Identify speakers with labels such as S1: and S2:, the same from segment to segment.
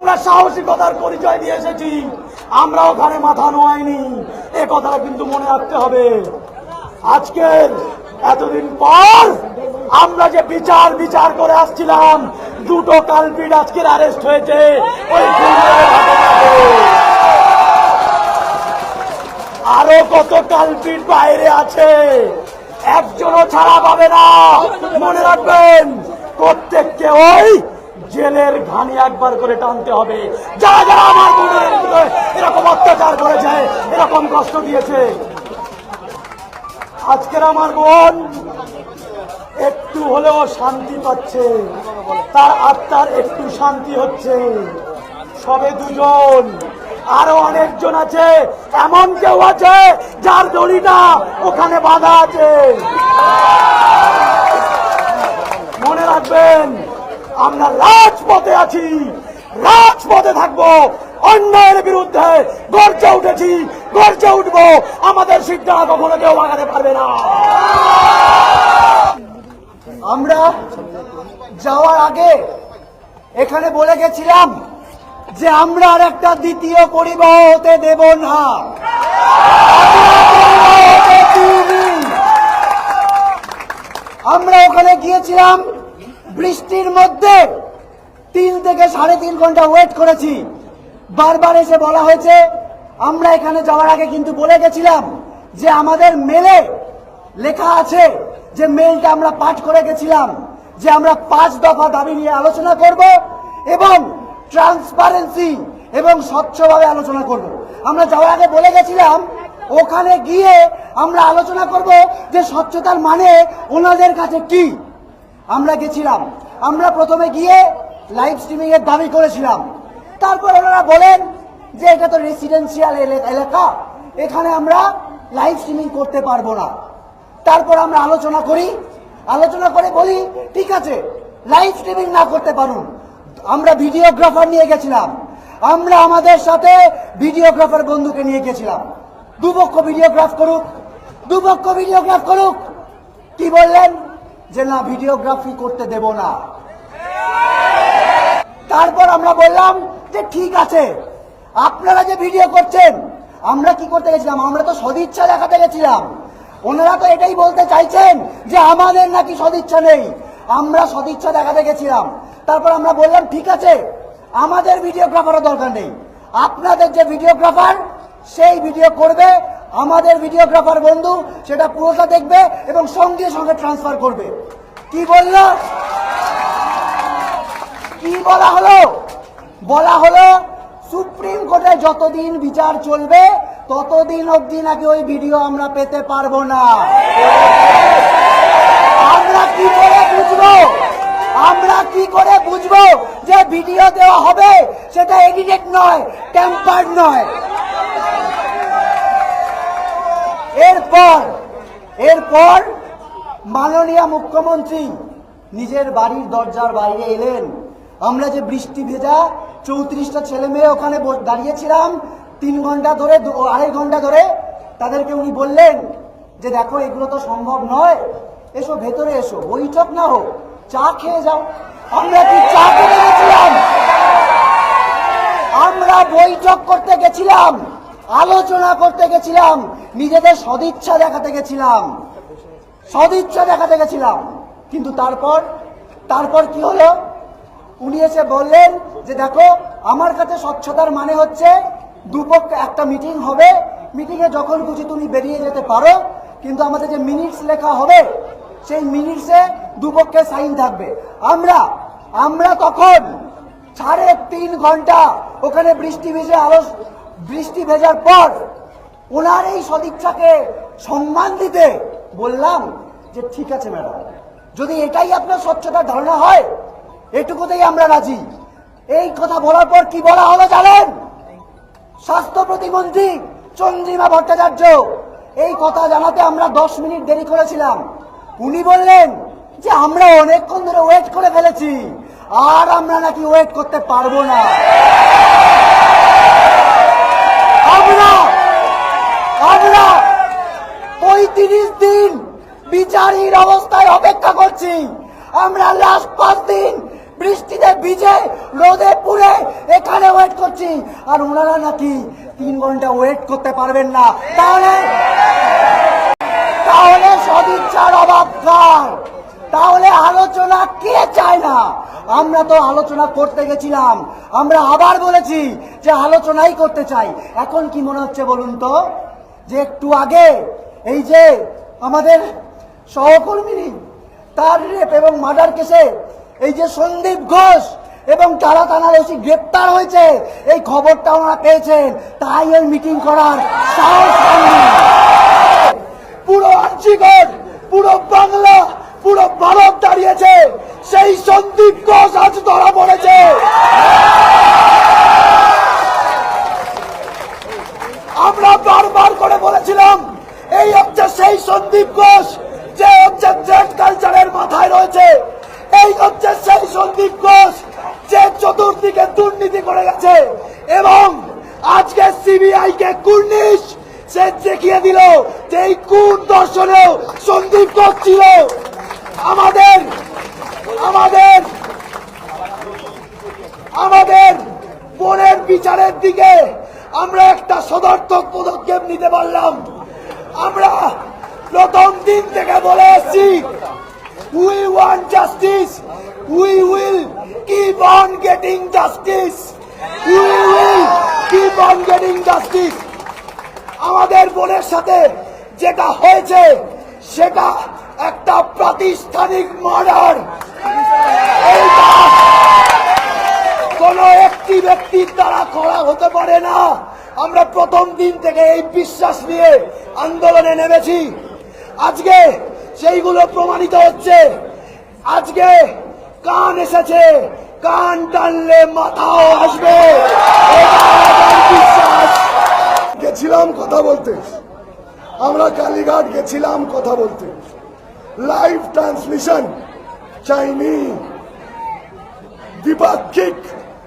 S1: আমরা সাহসিকতার পরিচয় দিয়ে এসেছি আমরা ওখানে মাথা নোয়াইনি এ কথাটা কিন্তু মনে রাখতে হবে আজকের এতদিন পর আমরা যে বিচার বিচার করে আসছিলাম দুটো কালপিট আজকের অ্যারেস্ট হয়েছে ওই আরো কত কালপিট বাইরে আছে একজনও ছাড়া পাবে না মনে রাখবেন প্রত্যেককে ওই জেলের ঘানি একবার করে টানতে হবে যারা যারা আমার বোনের এরকম অত্যাচার করেছে এরকম কষ্ট দিয়েছে আজকের আমার বোন একটু হলেও শান্তি পাচ্ছে তার আত্মার একটু শান্তি হচ্ছে সবে দুজন আরো অনেকজন আছে এমন কেউ আছে যার দড়িটা ওখানে বাধা আছে মনে রাখবেন আমরা রাজপথে আছি রাজপথে থাকবো অন্যায়ের বিরুদ্ধে গর্জে উঠেছি গর্জে উঠবো আমাদের শিক্ষা কখনো কেউ আগাতে পারবে না আমরা যাওয়ার আগে এখানে বলে গেছিলাম যে আমরা আর একটা দ্বিতীয় পরিবাহ হতে দেব না আমরা ওখানে গিয়েছিলাম বৃষ্টির মধ্যে তিন থেকে সাড়ে তিন ঘন্টা ওয়েট করেছি বারবার এসে বলা হয়েছে আমরা এখানে যাওয়ার আগে কিন্তু বলে গেছিলাম যে আমাদের মেলে লেখা আছে যে মেলটা আমরা পাঠ করে গেছিলাম যে আমরা পাঁচ দফা দাবি নিয়ে আলোচনা করব এবং ট্রান্সপারেন্সি এবং স্বচ্ছভাবে আলোচনা করব আমরা যাওয়ার আগে বলে গেছিলাম ওখানে গিয়ে আমরা আলোচনা করব যে স্বচ্ছতার মানে ওনাদের কাছে কি আমরা গেছিলাম আমরা প্রথমে গিয়ে লাইভ স্ট্রিমিং এর দাবি করেছিলাম তারপর ওনারা বলেন যে এটা তো রেসিডেন্সিয়াল এলাকা এখানে আমরা লাইভ স্ট্রিমিং করতে পারবো না তারপর আমরা আলোচনা করি আলোচনা করে বলি ঠিক আছে লাইভ স্ট্রিমিং না করতে পারুন আমরা ভিডিওগ্রাফার নিয়ে গেছিলাম আমরা আমাদের সাথে ভিডিওগ্রাফার বন্ধুকে নিয়ে গেছিলাম দুপক্ষ ভিডিওগ্রাফ করুক দুপক্ষ ভিডিওগ্রাফ করুক কি বললেন যে না ভিডিওগ্রাফি করতে দেব না তারপর আমরা বললাম যে ঠিক আছে আপনারা যে ভিডিও করছেন আমরা কি করতে গেছিলাম আমরা তো সদিচ্ছা দেখাতে গেছিলাম ওনারা তো এটাই বলতে চাইছেন যে আমাদের নাকি সদিচ্ছা নেই আমরা সদিচ্ছা দেখাতে গেছিলাম তারপর আমরা বললাম ঠিক আছে আমাদের ভিডিওগ্রাফারও দরকার নেই আপনাদের যে ভিডিওগ্রাফার সেই ভিডিও করবে আমাদের ভিডিওগ্রাফার বন্ধু সেটা পুরোটা দেখবে এবং সঙ্গে সঙ্গে ট্রান্সফার করবে কি বলল কি বলা হলো বলা হলো সুপ্রিম কোর্টে যতদিন বিচার চলবে ততদিন অবধি নাকি ওই ভিডিও আমরা পেতে পারবো না আমরা কি করে বুঝবো আমরা কি করে বুঝবো যে ভিডিও দেওয়া হবে সেটা এডিটেড নয় ক্যাম্পার নয় এরপর এরপর মাননীয় মুখ্যমন্ত্রী নিজের বাড়ির দরজার বাইরে এলেন আমরা যে বৃষ্টি ভেজা চৌত্রিশটা ছেলে মেয়ে ওখানে দাঁড়িয়েছিলাম তিন ঘন্টা ধরে আড়াই ঘন্টা ধরে তাদেরকে উনি বললেন যে দেখো এগুলো তো সম্ভব নয় এসো ভেতরে এসো বৈঠক না হোক চা খেয়ে যাও আমরা কি চা খেয়ে গেছিলাম আমরা বৈঠক করতে গেছিলাম আলোচনা করতে গেছিলাম নিজেদের সদিচ্ছা দেখাতে গেছিলাম সদিচ্ছা দেখাতে গেছিলাম কিন্তু তারপর তারপর কি হলো উনি এসে বললেন যে দেখো আমার কাছে স্বচ্ছতার মানে হচ্ছে দুপক্ষ একটা মিটিং হবে মিটিংয়ে যখন খুশি তুমি বেরিয়ে যেতে পারো কিন্তু আমাদের যে মিনিটস লেখা হবে সেই মিনিটসে দুপক্ষে সাইন থাকবে আমরা আমরা তখন সাড়ে তিন ঘন্টা ওখানে বৃষ্টি ভিজে আলো বৃষ্টি ভেজার পর ওনার এই সদিচ্ছাকে সম্মান দিতে বললাম যে ঠিক আছে ম্যাডাম যদি এটাই আপনার স্বচ্ছতার ধারণা হয় এটুকুতেই আমরা রাজি এই কথা বলার পর কি বলা হলো জানেন স্বাস্থ্য প্রতিমন্ত্রী চন্দ্রিমা ভট্টাচার্য এই কথা জানাতে আমরা দশ মিনিট দেরি করেছিলাম উনি বললেন যে আমরা অনেকক্ষণ ধরে ওয়েট করে ফেলেছি আর আমরা নাকি ওয়েট করতে পারবো না আমরা আমরা পঁয়ত্রিশ দিন বিচারহীন অবস্থায় অপেক্ষা করছি আমরা লাস্ট পাঁচ দিন বৃষ্টিতে ভিজে রোদে পুড়ে এখানে ওয়েট করছি আর ওনারা নাকি তিন ঘন্টা ওয়েট করতে পারবেন না তাহলে তাহলে সদিচ্ছার অভাব কার তাহলে আলোচনা কে চায় না আমরা তো আলোচনা করতে গেছিলাম আমরা আবার বলেছি যে আলোচনাই করতে চাই এখন কি মনে হচ্ছে বলুন তো যে একটু আগে এই যে আমাদের সহকর্মিনী তার রেপ এবং মার্ডার কেসে এই যে সন্দীপ ঘোষ এবং তারা থানার এসে গ্রেপ্তার হয়েছে এই খবরটা ওনারা পেয়েছেন তাই ওই মিটিং করার সাহস সেই সন্দীপ ঘোষ যে হচ্ছে ট্রেড কালচারের মাথায় রয়েছে এই হচ্ছে সেই সন্দীপ ঘোষ যে চতুর্দিকে দুর্নীতি করে গেছে এবং আজকে সিবিআই কে কুর্নিশ সে দেখিয়ে দিল যে এই কুর দর্শনেও সন্দীপ ঘোষ ছিল আমাদের আমাদের আমাদের বনের বিচারের দিকে আমরা একটা সদর্থক পদক্ষেপ নিতে পারলাম আমরা প্রথম দিন থেকে বলে এসছি we want justice we will keep on getting justice we will keep on getting justice আমাদের বোনের সাথে যেটা হয়েছে সেটা একটা প্রাতিষ্ঠানিক মার্ডার কোনো একটি ব্যক্তির দ্বারা করা হতে পারে না আমরা প্রথম দিন থেকে এই বিশ্বাস নিয়ে আন্দোলনে নেমেছি আজকে সেইগুলো প্রমাণিত হচ্ছে আজকে কান এসেছে কান টানলে মাথাও আসবে বিশ্বাস গেছিলাম কথা বলতে আমরা কালীঘাট গেছিলাম কথা বলতে লাইভ ট্রান্সমিশন চাইনি দ্বিপাক্ষিক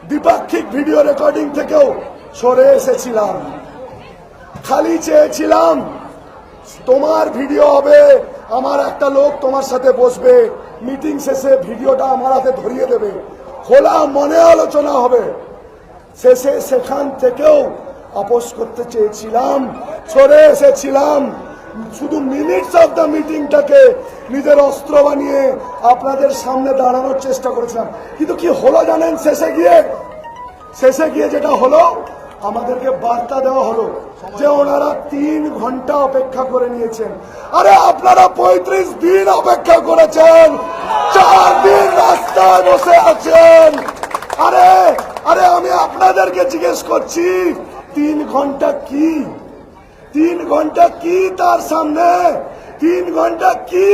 S1: দ্বিপাক্ষিক ভিডিও রেকর্ডিং থেকেও সরে এসেছিলাম খালি চেয়েছিলাম তোমার ভিডিও হবে আমার একটা লোক তোমার সাথে বসবে মিটিং শেষে ভিডিওটা আমার হাতে ধরিয়ে দেবে খোলা মনে আলোচনা হবে শেষে সেখান থেকেও আপোষ করতে চেয়েছিলাম সরে এসেছিলাম শুধু মিনিটস অফ দ্য মিটিংটাকে নিজের অস্ত্র বানিয়ে আপনাদের সামনে দাঁড়ানোর চেষ্টা করেছিলাম কিন্তু কি হলো জানেন শেষে গিয়ে শেষে গিয়ে যেটা হলো আমাদেরকে বার্তা দেওয়া হলো যে ওনারা তিন ঘন্টা অপেক্ষা করে নিয়েছেন আরে আপনারা পঁয়ত্রিশ দিন অপেক্ষা করেছেন চার দিন রাস্তায় বসে আছেন আরে আরে আমি আপনাদেরকে জিজ্ঞেস করছি তিন ঘন্টা কি তিন ঘন্টা কি তার সামনে তিন ঘন্টা কি